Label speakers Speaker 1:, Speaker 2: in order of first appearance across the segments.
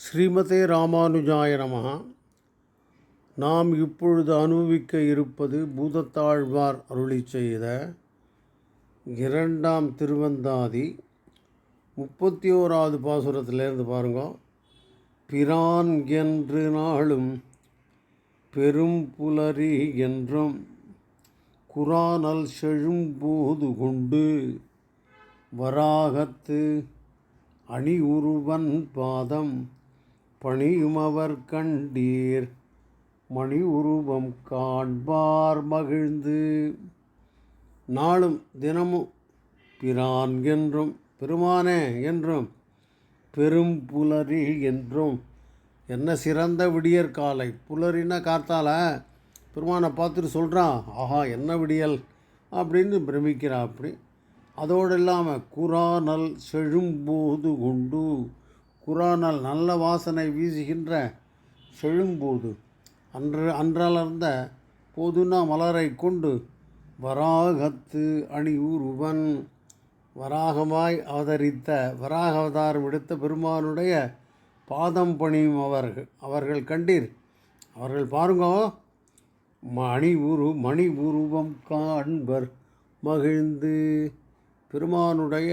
Speaker 1: ஸ்ரீமதே ராமானுஜாய நமகா நாம் இப்பொழுது அனுபவிக்க இருப்பது பூதத்தாழ்வார் அருளி செய்த இரண்டாம் திருவந்தாதி. முப்பத்தி ஓராவது பாசுரத்திலேருந்து பாருங்க. பிரான் என்று நாளும் பெரும் புலரி என்றும் குரானல் செழும்போது கொண்டு வராகத்து அணி உருவன் பாதம் பணியுமவர் கண்டீர் மணி உருவம் காண்பார் மகிழ்ந்து. நாளும் தினமும் பிரான் என்றும் பெருமானே என்றும் பெரும் புலரி என்றும். என்ன சிறந்த விடியற் காலை. புலரின்னா காத்தால பெருமானை பார்த்துட்டு சொல்கிறான் ஆஹா என்ன விடியல்? அப்படின்னு பிரமிக்கிறா அப்படி. அதோடு இல்லாமல் குரானல் செழும்போது கொண்டு குரானால் நல்ல வாசனை வீசுகின்ற செழும்போது அன்று அன்றலர்ந்த போதுனா மலரை கொண்டு வராகத்து அணி உருவன் வராகமாய் அவதரித்த வராக அவதாரம் எடுத்த பெருமானுடைய பாதம் பணியும் அவர்கள் அவர்கள் கண்டீர். அவர்கள் பாருங்கோ மணி உரு மணி உருவம் காண்பர் மகிழ்ந்து பெருமானுடைய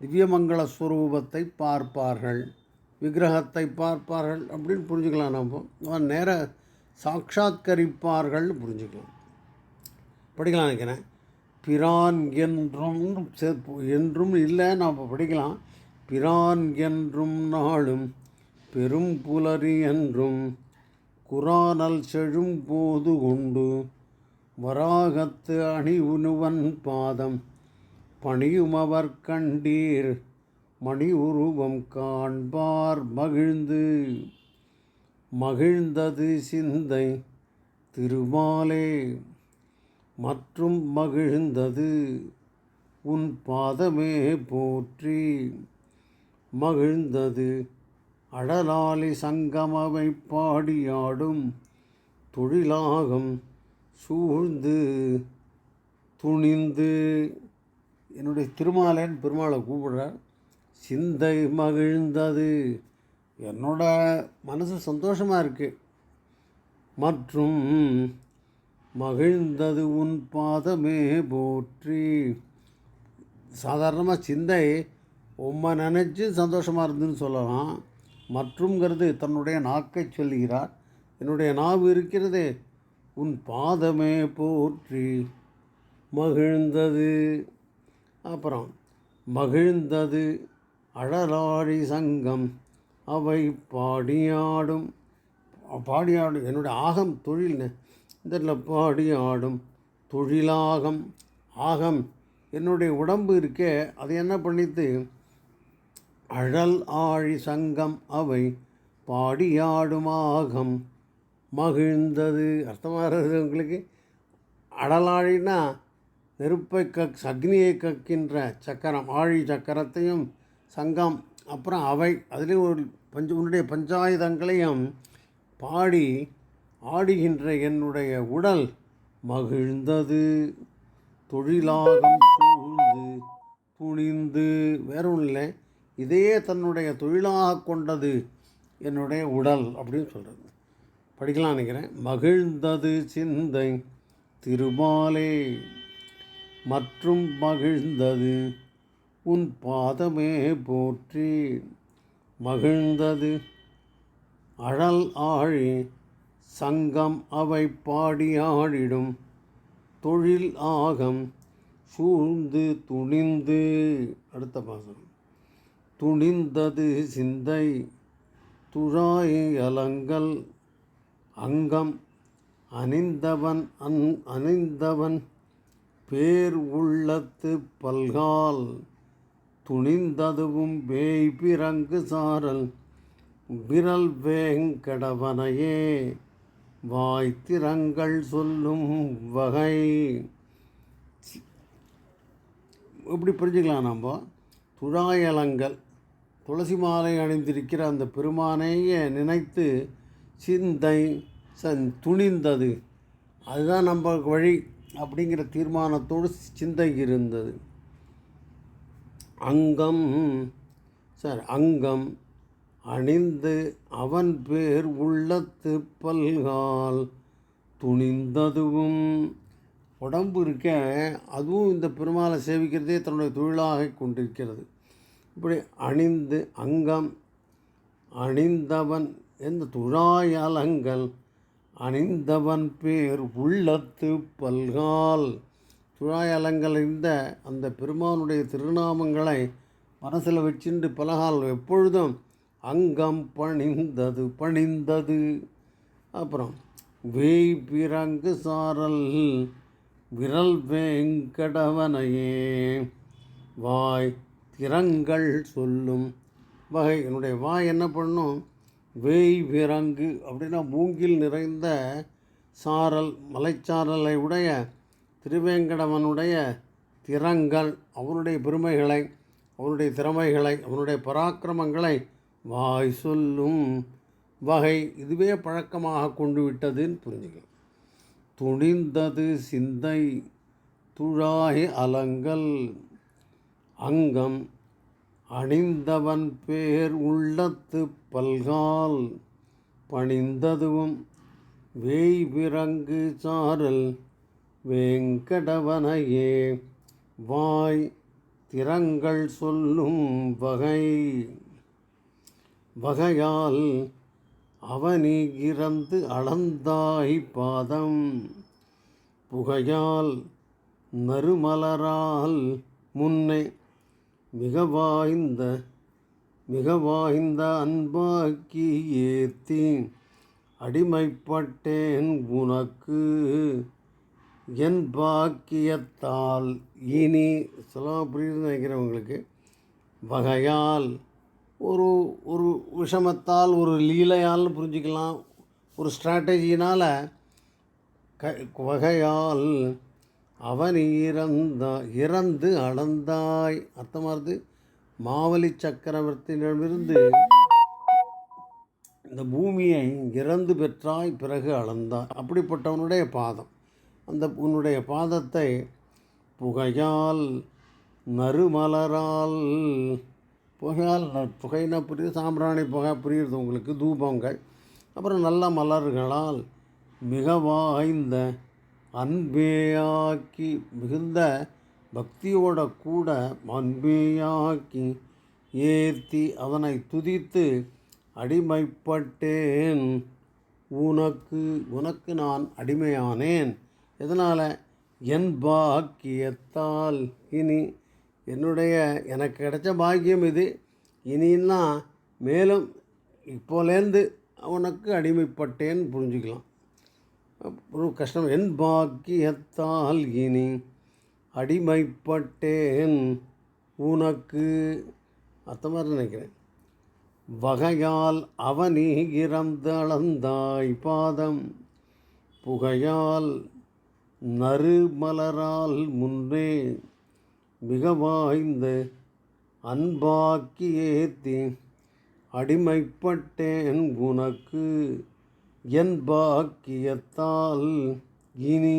Speaker 1: திவ்யமங்கள ஸ்வரூபத்தை பார்ப்பார்கள். விக்கிரகத்தை பார்ப்பார்கள் அப்படின்னு புரிஞ்சுக்கலாம் நம்ம நேர சாட்சாத்கரிப்பார்கள் புரிஞ்சுக்கலாம். படிக்கலாம் நினைக்கிறேன். பிரான் என்றும் என்றும் இல்லை நாம் படிக்கலாம். பிரான் என்றும் நாளும் பெரும் புலரி என்றும் குரானல் செழும் போது உண்டு. வராகத்து அணி உணுவன் பாதம் பணியுமவர் கண்டீர் மணி உருவம் காண்பார் மகிழ்ந்து. மகிழ்ந்தது சிந்தை திருமாலே மற்றும் மகிழ்ந்தது உன் பாதமே போற்றி. மகிழ்ந்தது அடலாளி சங்கமவை பாடியாடும் தொழிலாகம் சூழ்ந்து துணிந்து. என்னுடைய திருமாலன் பெருமாளை கூப்பிடுறார் சிந்தை மகிழ்ந்தது. என்னோட மனசு சந்தோஷமாக இருக்குது மற்றும் மகிழ்ந்தது உன் பாதமே போற்றி. சாதாரணமாக சிந்தை உம்மை நினச்சி சந்தோஷமாக இருந்துன்னு சொல்லலாம். மற்றும்ங்கிறது தன்னுடைய நாக்கை சொல்லுகிறார். என்னுடைய நாவு இருக்கிறது உன் பாதமே போற்றி. மகிழ்ந்தது அப்புறம் மகிழ்ந்தது அழலாழி சங்கம். அவை பாடியாடும். பாடியாடும். என்னுடைய ஆகம் தொழில் இதில் பாடியாடும். தொழிலாகம் ஆகம். என்னுடைய உடம்பு இருக்கே அது என்ன பண்ணித்து? அழல் ஆழி சங்கம் அவை பாடியாடும் ஆகம். மகிழ்ந்தது. அர்த்தமாகிறது உங்களுக்கு? அடலாழின்னா நெருப்பை கக் அக்னியை கக்கின்ற சக்கரம் ஆழி சக்கரத்தையும் சங்கம் அப்புறம் அவை அதுலேயும் ஒரு பஞ்ச உன்னுடைய பஞ்சாயுதங்களையும் பாடி ஆடுகின்ற என்னுடைய உடல் மகிழ்ந்தது. தொழிலாகும் சூழ்ந்து துணிந்து வேற இல்லை இதையே தன்னுடைய தொழிலாக கொண்டது என்னுடைய உடல் அப்படின்னு சொல்கிறது படிக்கலாம் நினைக்கிறேன். மகிழ்ந்தது சிந்தை திருமாலே. மற்றும் மகிழ்ந்தது. உன் பாதமே போற்றி மகிழ்ந்தது. அழல் ஆழி சங்கம் அவை பாடியாடிடும். தொழில் ஆகம் சூழ்ந்து துணிந்து. அடுத்த பாசம் துணிந்தது சிந்தை துழாய் அலங்கல் அங்கம் அணிந்தவன் அன் அணிந்தவன் பேர் உள்ளத்து பல்கால் துணிந்ததுவும் வேய் பிறங்கு சாரல். விரல் வேங்கடவனையே வாய்த்திரங்கள் சொல்லும் வகை. இப்படி புரிஞ்சுக்கலாம் நம்ம? துழாயலங்கள். துளசி மாலை அணிந்திருக்கிற அந்த பெருமானையே நினைத்து சிந்தை சன் துணிந்தது. அதுதான் நம்ம வழி. அப்படிங்கிற தீர்மானத்தோடு சிந்தை இருந்தது. அங்கம் சார் அங்கம் அணிந்து அவன் பேர் உள்ளத்து பல்கால் துணிந்ததுவும் உடம்பு இருக்க அதுவும் இந்த பெருமாளை சேவிக்கிறதே தன்னுடைய தொழிலாக கொண்டிருக்கிறது. இப்படி அணிந்து அங்கம் அணிந்தவன் எந்த துழாயலங்கள் அணிந்தவன் பேர் உள்ளத்து பல்கால். துழாயலங்கலைந்த அந்த பெருமானுடைய திருநாமங்களை மனசில் வச்சுண்டு பலகால் எப்பொழுதும் அங்கம் பணிந்தது பணிந்தது. அப்புறம் வேய் பிறங்கு சாரல் விரல் வேங்கடவனையே வாய் திறங்கள் சொல்லும். வகை என்னுடைய வாய் என்ன பண்ணும்? வேய் விரங்கு அப்படின்னா மூங்கில் நிறைந்த சாரல் மலைச்சாரலை உடைய திருவேங்கடவனுடைய திறங்கள் அவனுடைய பெருமைகளை அவனுடைய திறமைகளை அவனுடைய பராக்கிரமங்களை வாய் சொல்லும் வகை இதுவே பழக்கமாக கொண்டு விட்டதுன்னு புரிஞ்சுக்கலாம். துணிந்தது சிந்தை துழாய் அலங்கல் அங்கம் அணிந்தவன் பேர் உள்ளத்து பல்கால் பணிந்ததுவும் வேய்பிறங்கு சாரல் வேங்கடவனையே. வாய் திறங்கள் சொல்லும் வகை. வகையால் அவனி இறந்து அளந்தாய் பாதம். புகையால் நறுமலரால் முன்னே மிக வாய்ந்த மிக வாய்ந்த அன்பாக்கி ஏத்தி அடிமைப்பட்டேன் உனக்கு. என் பாக்கியத்தால் இனி சொல்லலாம் புரியுதுன்னு நினைக்கிறவங்களுக்கு வகையால் ஒரு ஒரு விஷமத்தால் ஒரு லீலையால்னு புரிஞ்சுக்கலாம். ஒரு ஸ்ட்ராட்டஜினால் க வகையால் அவன் இறந்த இறந்து அளந்தாய். அர்த்தமாகுது மாவலி சக்கரவர்த்தியிடமிருந்து இந்த பூமியை இறந்து பெற்றாய் பிறகு அளந்தாய். அப்படிப்பட்டவனுடைய பாதம். அந்த உன்னுடைய பாதத்தை புகையால் நறுமலரால் புகையால் புகைனா புரியுது? சாம்பிராணி புகை புரியுது உங்களுக்கு தூபங்கள். அப்புறம் நல்ல மலர்களால் மிக வாய்ந்த அன்பேயாக்கி மிகுந்த பக்தியோட கூட அன்பேயாக்கி ஏற்றி அதனை துதித்து அடிமைப்பட்டேன். உனக்கு உனக்கு நான் அடிமையானேன். எதனால்? என் பாக்கியத்தால். இனி என்னுடைய எனக்கு கிடைச்ச பாக்கியம் இது. இனின்னா மேலும் இப்போலேருந்து உனக்கு அடிமைப்பட்டேன்னு புரிஞ்சுக்கலாம். அப்புறம் கஷ்டம் என் பாக்கியத்தால் இனி அடிமைப்பட்டேன் உனக்கு. அத்த மாதிரி நினைக்கிறேன். வகையால் அவனி இறந்தளந்தாய் பாதம் புகையால் நறுமலரால் முன்னே மிக வாய்ந்த அன்பாக்கியேத்தி அடிமைப்பட்டேன் உனக்கு. என் பாக்கியத்தால் இனி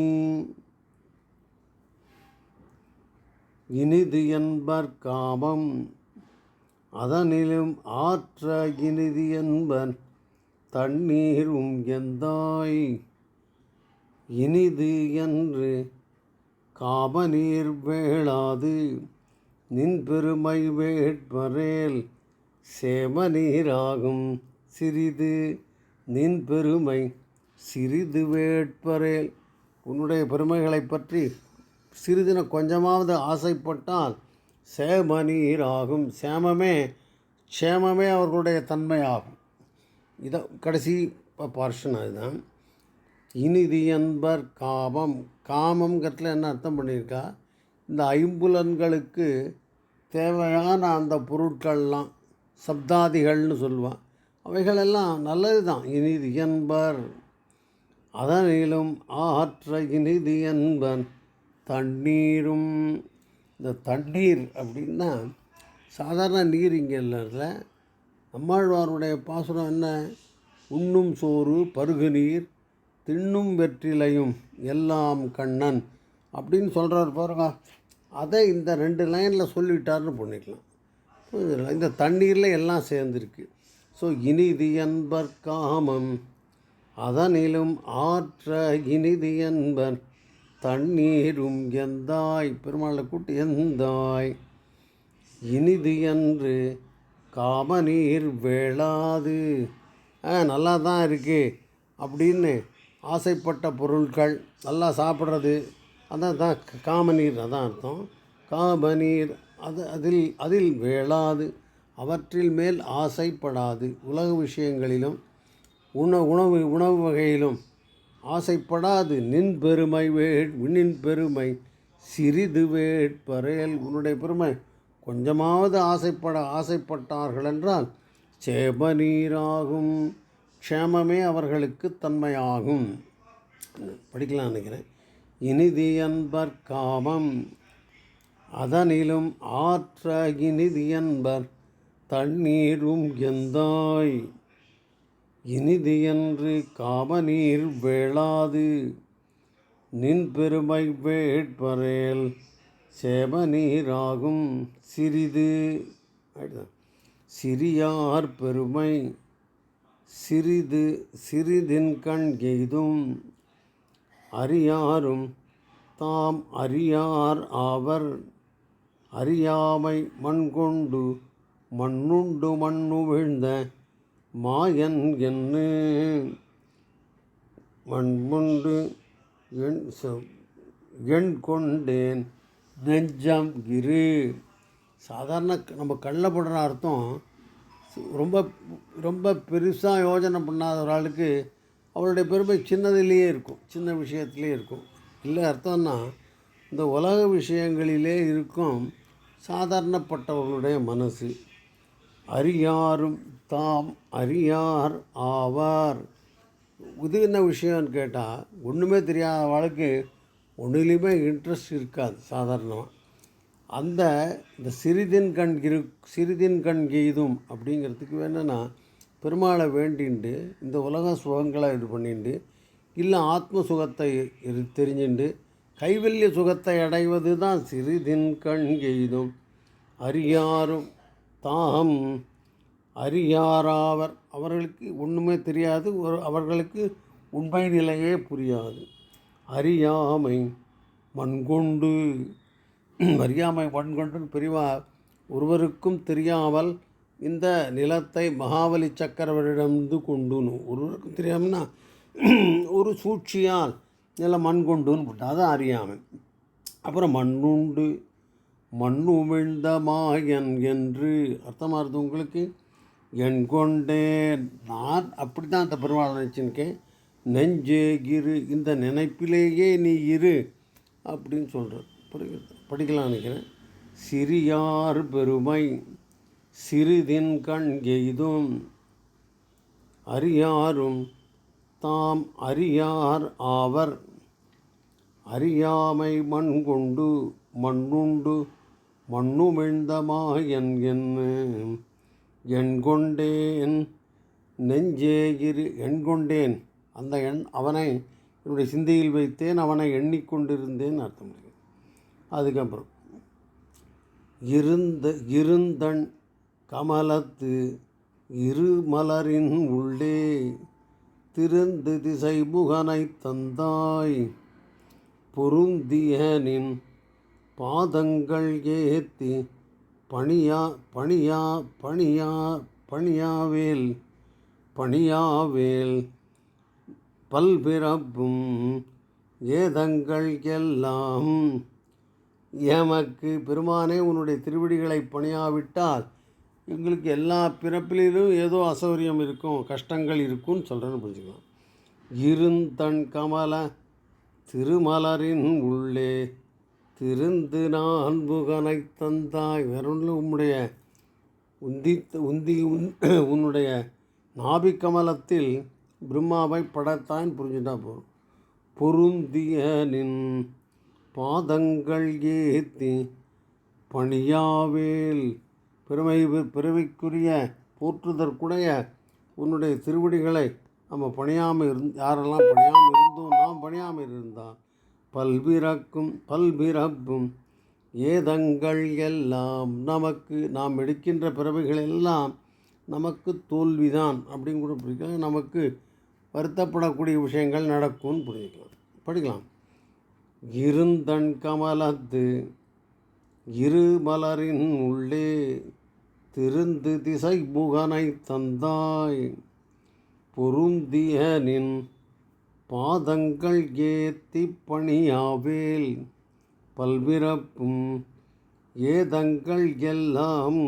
Speaker 1: இனிது என்பர் காமம் அதனிலும் ஆற்ற இனிது என்பன் தண்ணீரும் எந்தாய்? இனிது என்று காமநீர் வேளாது நின் பெருமை வேட்பரேல் சேமநீராகும் சிறிது. நின் பெருமை சிறிது வேட்பரேல். உன்னுடைய பெருமைகளைப் பற்றி சிறிதின கொஞ்சமாவது ஆசைப்பட்டால் சேமநீராகும். சேமமே சேமமே அவர்களுடைய தன்மையாகும். இதை கடைசி பார்ஷன் அதுதான். இனிதி என்பர் காமம் காமங்கிறதுல என்ன அர்த்தம் பண்ணியிருக்கா? இந்த ஐம்புலன்களுக்கு தேவையான அந்த பொருட்கள்லாம் சப்தாதிகள்னு சொல்லுவான். அவைகளெல்லாம் நல்லது தான் இனிது என்பர். அதனிலும் ஆற்ற இனிது என்பன். தண்ணீரும் இந்த தண்ணீர் அப்படின்னா சாதாரண நீர் இங்கே இல்லை நம்மாழ்வாருடைய பாசுரம் என்ன? உண்ணும் சோறு பருகு நீர் தின்னும் வெற்றிலையும் எல்லாம் கண்ணன் அப்படின்னு சொல்கிறார் பாருங்க. அதை இந்த ரெண்டு லைனில் சொல்லிவிட்டாருன்னு பண்ணிக்கலாம். இந்த தண்ணீரில் எல்லாம் சேர்ந்துருக்கு. ஸோ இனிது என்பர் காமம் அதனிலும் ஆற்ற இனிது என்பர் தண்ணீரும் எந்தாய்? பெருமாளை கூட்டு எந்தாய்? இனிது என்று காமநீர் வேளாது. ஆ நல்லா தான் இருக்குது அப்படின்னு ஆசைப்பட்ட பொருட்கள் நல்லா சாப்பிட்றது. அதான் தான் காமநீர் அதான் அர்த்தம். காமநீர் அது அதில் அதில் வேளாது. அவற்றில் மேல் ஆசைப்படாது. உலக விஷயங்களிலும் உண உணவு உணவு வகையிலும் ஆசைப்படாது. நின் பெருமை வேட் நின் பெருமை சிறிது வேட்பறையல் உன்னுடைய பெருமை கொஞ்சமாவது ஆசைப்பட ஆசைப்பட்டார்கள் என்றால் சேப நீராகும். க்ஷேமமே அவர்களுக்கு தன்மையாகும். படிக்கலாம் நினைக்கிறேன். இனிதி என்பர் காமம். அதனிலும் ஆற்ற இனிதி என்பர் தண்ணீரும் எந்தாய்? இனிது என்று காமநீர் வேளாது. நின் பெருமை வேட்பரேல் சேமநீராகும் சிறிது. சிறியார் பெருமை சிறிது சிறிதின் கண் எய்தும். அறியாரும் தாம் அறியார் ஆவர். அறியாமை மண்கொண்டு மண்ணுண்டு மண்ணு விழுந்த மாயன் என்று மண்முண்டு எண் எண் கொண்டேன் நெஞ்சம் இரு. சாதாரண க- நம்ம கண்ணில் அர்த்தம் ரொம்ப ரொம்ப பெருசாக யோஜனை பண்ணாத ஒரு ஆளுக்கு அவருடைய பெருமை சின்னதிலேயே இருக்கும் சின்ன விஷயத்துலேயே இருக்கும். இல்லை அர்த்தம்னா இந்த உலக விஷயங்களிலே இருக்கும் சாதாரணப்பட்டவர்களுடைய மனசு. அறியாரும் தாம் அறியார் ஆவார். இது என்ன விஷயம்னு கேட்டால் ஒன்றுமே தெரியாத வாழ்க்கை ஒன்றுலேயுமே இன்ட்ரெஸ்ட் இருக்காது சாதாரணமாக அந்த இந்த சிறிதின் கண் இரு சிறிதின் கண் எய்தும் அப்படிங்கிறதுக்கு என்னென்னா பெருமாளை வேண்டிண்டு இந்த உலக சுகங்களை இது பண்ணிண்டு இல்லை ஆத்ம சுகத்தை இரு தெரிஞ்சுண்டு கைவல்ய சுகத்தை அடைவது தான் சிறிதின் கண் எய்தும் அறியாரும் தாம் அறியாராவர். அவர்களுக்கு ஒன்றுமே தெரியாது. ஒரு அவர்களுக்கு உண்மை நிலையே புரியாது. அறியாமை மண்கொண்டு. அறியாமை மண்கொண்டு பிரிவா ஒருவருக்கும் தெரியாமல் இந்த நிலத்தை மகாபலி சக்கரவரிடமிருந்து கொண்டுன்னு ஒருவருக்கும் தெரியாமன்னா ஒரு சூழ்ச்சியால் நில மண் கொண்டுன்னு போட்டால் அதான் அறியாமை. அப்புறம் மண்ணுண்டு. மண்ணுமிழ்ந்த மாயன் என்று அர்த்தமாக இருந்தது உங்களுக்கு? என் கொண்டேன் நான் அப்படி தான் அந்த பெருமாள் நினச்சிருக்கேன் நெஞ்சே இரு இந்த நினைப்பிலேயே நீ இரு அப்படின்னு சொல்கிறார் புரியுது படிக்கலாம் நினைக்கிறேன். சிறியார் பெருமை சிறிதின் கண் எய்தும் அறியாரும் தாம் அறியார் ஆவர். அறியாமை மண் கொண்டு மண்ணுண்டு மண்ணுமிழ்ந்த என் என்ன? எண் கொண்டேன். நெஞ்சே இரு. எண் கொண்டேன். அந்த எண் அவனை என்னுடைய சிந்தையில் வைத்தேன். அவனை எண்ணிக்கொண்டிருந்தேன் அர்த்தம் அதுக்கப்புறம் இருந்த இருந்தன் கமலத்து இருமலரின் உள்ளே திருந்து திசை முகனை தந்தாய். பொருந்தியனின் பாதங்கள் ஏத்தி பணியா பணியா பணியா பணியாவேல் பணியாவேல். பல்பிறப்பும் ஏதங்கள் எல்லாம் எமக்கு பெருமானே உன்னுடைய திருவிடிகளை பணியாவிட்டால் எங்களுக்கு எல்லா பிறப்பிலும் ஏதோ அசௌரியம் இருக்கும் கஷ்டங்கள் இருக்கும்னு சொல்கிறேன்னு புரிஞ்சுக்கலாம். இருந்தன் கமல திருமலரின் உள்ளே திருந்து நான் புகனை தந்தாய். வேறொன்று உம்முடைய உந்தி உந்தி உன் உன்னுடைய நாபிக்கமலத்தில் பிரம்மாவை படைத்தான் புரிஞ்சுட்டா போதும். பொருந்திய நின் பாதங்கள் ஏத்தி பணியாவேல். பெருமை பெருமைக்குரிய போற்றுதற்குடைய உன்னுடைய திருவடிகளை நம்ம பணியாமல் இருந் யாரெல்லாம் பணியாமல் இருந்தோம் நாம் பணியாமல் இருந்தான் பல்பிறக்கும் பல்பிறப்பும் ஏதங்கள் எல்லாம் நமக்கு நாம் எடுக்கின்ற பிறவைகள் எல்லாம் நமக்கு தோல்விதான் அப்படின்னு கூட பிடிக்கலாம் நமக்கு வருத்தப்படக்கூடிய விஷயங்கள் நடக்கும்னு புரிஞ்சுக்கலாம். படிக்கலாம். இருந்தன் கமலத்து இரு மலரின் உள்ளே திருந்து திசை புகனை தந்தாய். பொருந்திய நின் பாதங்கள் ஏத்தி பணியாவேல் பல்பிறப்பும் ஏதங்கள் எல்லாம்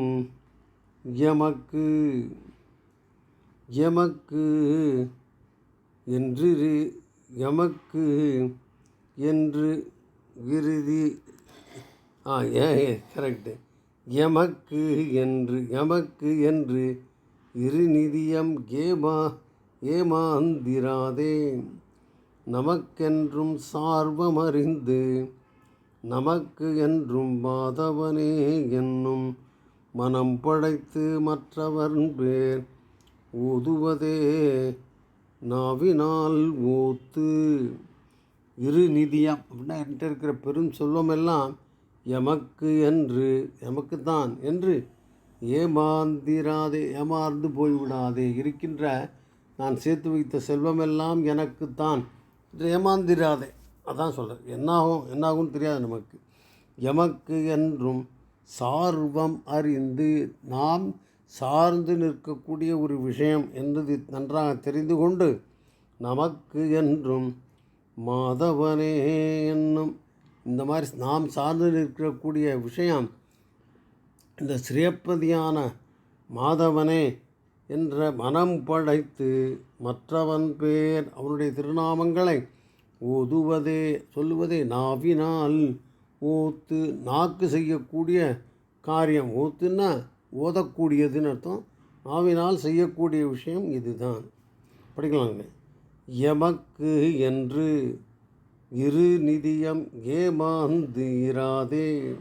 Speaker 1: எமக்கு எமக்கு என்று எமக்கு என்று விருதி. ஆ ஏ கரெக்டு எமக்கு என்று எமக்கு என்று இருநிதியம் ஏமா ஏமாந்திராதே. நமக்கென்றும் சார்வமறிந்து நமக்கு என்றும் மாதவனே என்னும் மனம் படைத்து மற்றவர் பேர் ஊதுவதே நாவினால் ஊத்து. இரு நிதியம் அப்படின்னா என்கிட்ட இருக்கிற பெரும் செல்வமெல்லாம் எமக்கு என்று எமக்குத்தான் என்று ஏமாந்திராதே ஏமாந்து போய்விடாதே இருக்கின்ற நான் சேர்த்து வைத்த செல்வமெல்லாம் எனக்குத்தான். ஏமாந்திராதே அதான் சொல்கிறேன் என்னாகும் என்னாகும்னு தெரியாது நமக்கு. எமக்கு என்றும் சார்வம் அறிந்து நாம் சார்ந்து நிற்கக்கூடிய ஒரு விஷயம் என்பது நன்றாக தெரிந்து கொண்டு நமக்கு என்றும் மாதவனே என்னும் இந்த மாதிரி நாம் சார்ந்து நிற்கக்கூடிய விஷயம் இந்த ஸ்ரீயப்பதியான மாதவனே என்ற மனம் படைத்து மற்றவன் பேர் அவனுடைய திருநாமங்களை ஓதுவதே சொல்லுவதே நாவினால். ஓத்து நாக்கு செய்யக்கூடிய காரியம். ஓத்துன்னா ஓதக்கூடியதுன்னு அர்த்தம். நாவினால் செய்யக்கூடிய விஷயம் இதுதான். படிக்கலாங்க. எமக்கு என்று இரு நிதியம் ஏமாந்து இராதே.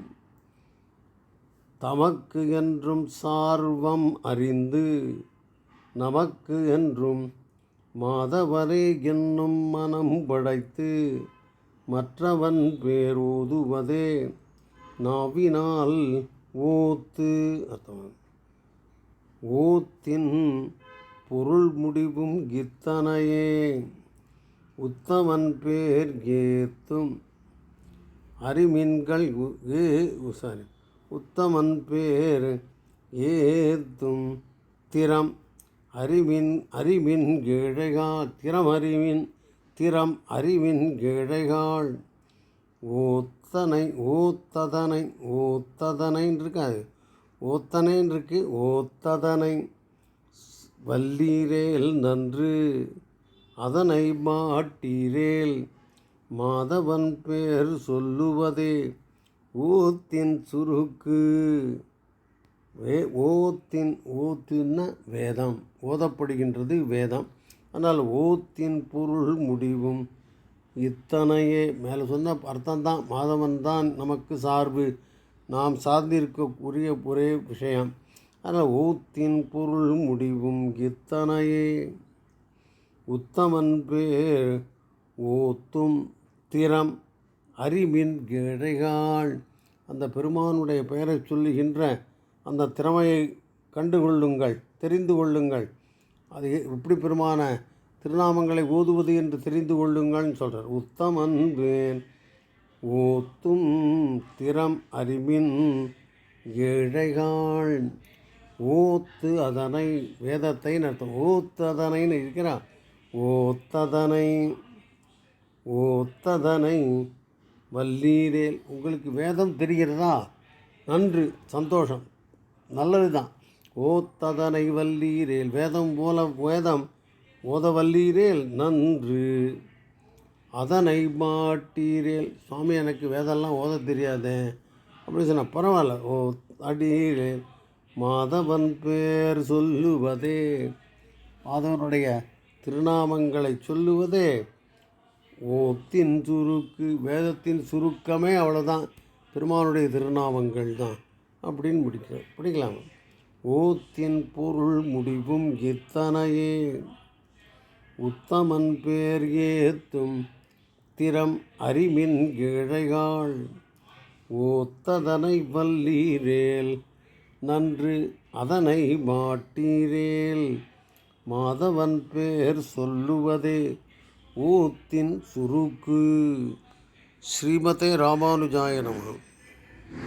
Speaker 1: தமக்கு என்றும் சார்வம் அறிந்து நமக்கு என்றும் மாதவரே என்னும் மனம் படைத்து மற்றவன் பேரூதுவதே. நாவினால் ஓத்து அர்த்தம். ஓத்தின் பொருள் முடிவும் இத்தனையே. உத்தமன் பேர் ஏத்தும் அறிமின்கள் உ- ஏ சாரி உத்தமன் பேர் ஏத்தும் திறம். அறிவின் அறிவின் கேழைகா திறம் அறிவின் திறம் அறிவின் ஏழைகால் ஓத்தனை ஓத்ததனை ஓத்ததனைன்னு இருக்காது ஓத்தனைன்னு இருக்கு ஓத்ததனை. வல்லீரேல் நன்று அதனை மாட்டீரேல். மாதவன் பேர் சொல்லுவதே ஓத்தின் சுருக்கு. வே ஓத்தின் ஓத்துன்னா வேதம். ஓதப்படுகின்றது வேதம். ஆனால் ஓத்தின் பொருள் முடிவும் இத்தனையே. மேலே சொன்ன அர்த்தம்தான். மாதவன் தான் நமக்கு சார்பு. நாம் சார்ந்திருக்கக்கூடிய ஒரே விஷயம். ஆனால் ஓத்தின் பொருள் முடிவும் இத்தனையே. உத்தமன் பேர் ஓத்தும் திறம் அறிவின் கிழைகாள் அந்த பெருமானுடைய பெயரை சொல்லுகின்ற அந்த திறமையை கண்டுகொள்ளுங்கள். தெரிந்து கொள்ளுங்கள். அது இப்படி பெருமான திருநாமங்களை ஓதுவது என்று தெரிந்து கொள்ளுங்கள்னு சொல்கிறார் உத்தமன் வேன் ஓத்தும் திறம் அறிவின் ஏழைகாள் ஓத்து அதனை வேதத்தை நடத்தும். ஓத்ததனைன்னு இருக்கிறான் ஓத்ததனை ஓத்ததனை வல்லீரேல். உங்களுக்கு வேதம் தெரிகிறதா? நன்று சந்தோஷம். நல்லது தான் ஓத்ததனை வல்லீரேல் வேதம் போல வேதம் ஓத வல்லீரேல் நன்று. அதனை மாட்டீரேல். சுவாமி எனக்கு வேதம்லாம் ஓத தெரியாதே. அப்படி சொன்னால் பரவாயில்ல. ஓ அடீரேல் மாதவன் பேர் சொல்லுவதே. மாதவனுடைய திருநாமங்களை சொல்லுவதே. ஓத்தின் சுருக்கு வேதத்தின் சுருக்கமே அவ்வளோதான் பெருமானுடைய திருநாமங்கள் தான் அப்படின்னு முடிக்கிறோம். பிடிக்கலாமா ஓத்தின் பொருள் முடிவும் இத்தனையே. உத்தமன் பேர் ஏத்தும் திறம் அறிமின் ஏழைகாள் ஓத்ததனை வல்லீரேல் நன்று அதனை மாட்டீரேல். மாதவன் பேர் சொல்லுவதே ஓத்தின் சுருக்கு. ஸ்ரீமதே ராமானுஜாயனம்